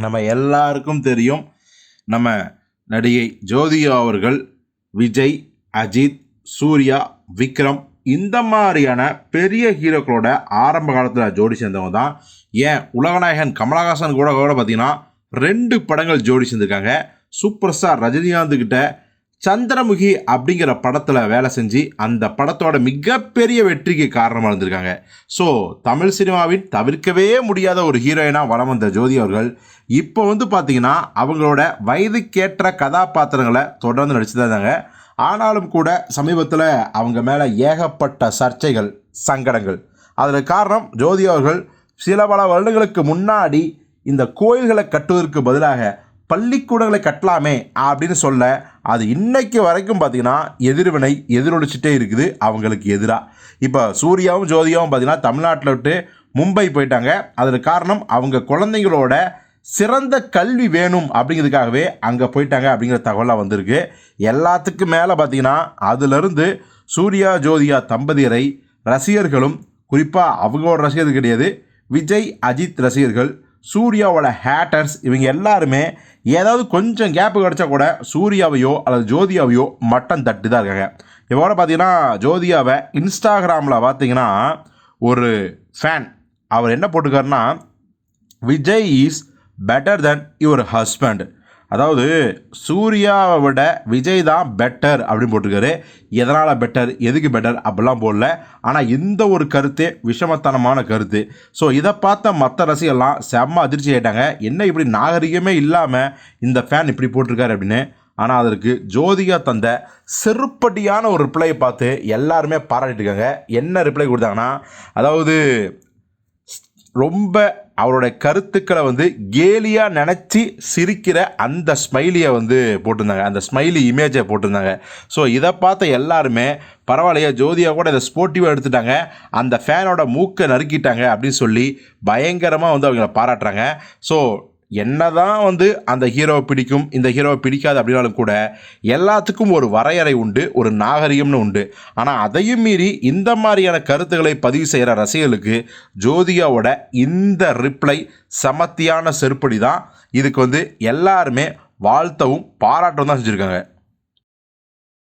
நம்ம எல்லாருக்கும் தெரியும். நம்ம நடிகை ஜோதிகா அவர்கள் விஜய் அஜித் சூர்யா விக்ரம் இந்த மாதிரியான பெரிய ஹீரோக்களோட ஆரம்ப காலத்தில் ஜோடி சேர்ந்தவங்க தான். ஏன்? உலகநாயகன் கமலஹாசன் கூட கூட பார்த்தீங்கன்னா ரெண்டு படங்கள் ஜோடி சேர்ந்துருக்காங்க. சூப்பர் ஸ்டார் ரஜினிகாந்த் கிட்ட சந்திரமுகி அப்படிங்கிற படத்தில் வேலை செஞ்சு அந்த படத்தோட மிகப்பெரிய வெற்றிக்கு காரணமாக இருந்திருக்காங்க. ஸோ தமிழ் சினிமாவின் தவிர்க்கவே முடியாத ஒரு ஹீரோயினாக வலம் வந்த ஜோதி அவர்கள் இப்போ வந்து பார்த்தீங்கன்னா அவங்களோட வயதுக்கேற்ற கதாபாத்திரங்களை தொடர்ந்து நடிச்சு தான் இருந்தாங்க ஆனாலும் கூட சமீபத்தில் அவங்க மேலே ஏகப்பட்ட சர்ச்சைகள் சங்கடங்கள். அதில் காரணம் ஜோதி அவர்கள் சில பல வருடங்களுக்கு முன்னாடி இந்த கோயில்களை கட்டுவதற்கு பதிலாக பள்ளிக்கூடங்களை கட்டலாமே அப்படின்னு சொல்ல அது இன்னைக்கு வரைக்கும் பார்த்தீங்கன்னா எதிர்வினை எதிரொலிச்சிட்டே இருக்குது அவங்களுக்கு எதிராக இப்போ சூர்யாவும் ஜோதியாவும் பார்த்தீங்கன்னா தமிழ்நாட்டில் விட்டு மும்பை போயிட்டாங்க. அதில் காரணம் அவங்க குழந்தைங்களோட சிறந்த கல்வி வேணும் அப்படிங்கிறதுக்காகவே அங்கே போயிட்டாங்க அப்படிங்கிற தகவலாக வந்திருக்கு. எல்லாத்துக்கும் மேலே பார்த்தீங்கன்னா அதிலிருந்து சூர்யா ஜோதியா தம்பதியரை ரசிகர்களும் குறிப்பாக அவங்களோட ரசிகர்கள் கிடையாது விஜய் அஜித் ரசிகர்கள் சூர்யாவோட ஹேட்டர்ஸ் இவங்க எல்லாருமே ஏதாவது கொஞ்சம் கேப்பு கிடச்சா கூட சூர்யாவையோ அல்லது ஜோதியாவையோ மட்டம் தட்டு தான் இருக்காங்க. இவோட பார்த்தீங்கன்னா ஜோதியாவை இன்ஸ்டாகிராமில் பார்த்தீங்கன்னா ஒரு ஃபேன் அவர் என்ன போட்டுக்காருன்னா Vijay is better then your husband அதாவது சூர்யாவை விட விஜய் தான் பெட்டர் அப்படின்னு போட்டிருக்காரு. எதனால் பெட்டர் எதுக்கு பெட்டர் அப்படிலாம் போடல. ஆனால் இந்த ஒரு கருத்தே விஷமத்தனமான கருத்து. ஸோ இதை பார்த்த மற்ற ரசிகர்லாம் செம்ம அதிர்ச்சி ஆயிட்டாங்க. என்ன இப்படி நாகரிகமே இல்லாமல் இந்த ஃபேன் இப்படி போட்டிருக்காரு அப்படின்னு. ஆனால் அதற்கு ஜோதிகா தந்த செருப்படியான ஒரு ரிப்ளையை பார்த்து எல்லாருமே பாராட்டிட்டு இருக்காங்க. என்ன ரிப்ளை கொடுத்தாங்கன்னா அதாவது ரொம்ப அவரோட கருத்துக்களை வந்து கேலியாக நினச்சி சிரிக்கிற அந்த ஸ்மைலியை வந்து போட்டிருந்தாங்க. அந்த ஸ்மைலி இமேஜை போட்டிருந்தாங்க. ஸோ இதை பார்த்த எல்லாருமே பரவாயில்லையா ஜோதியா கூட இதை ஸ்போர்ட்டிவாக எடுத்துட்டாங்க. அந்த ஃபேனோட மூக்கை நறுக்கிட்டாங்க அப்படின்னு சொல்லி பயங்கரமாக வந்து அவங்கள பாராட்டுறாங்க. ஸோ என்னதான் வந்து அந்த ஹீரோவை பிடிக்கும் இந்த ஹீரோவை பிடிக்காது அப்படின்னாலும் கூட எல்லாத்துக்கும் ஒரு வரையறை உண்டு ஒரு நாகரிகம்னு உண்டு. ஆனால் அதையும் மீறி இந்த மாதிரியான கருத்துக்களை பதிவு செய்கிற ரசிகர்களுக்கு ஜோதிகாவோட இந்த ரிப்ளை சமத்தியான செருப்படி தான் இதுக்கு வந்து எல்லாருமே வாழ்த்தவும் பாராட்டவும் தான் செஞ்சுருக்காங்க.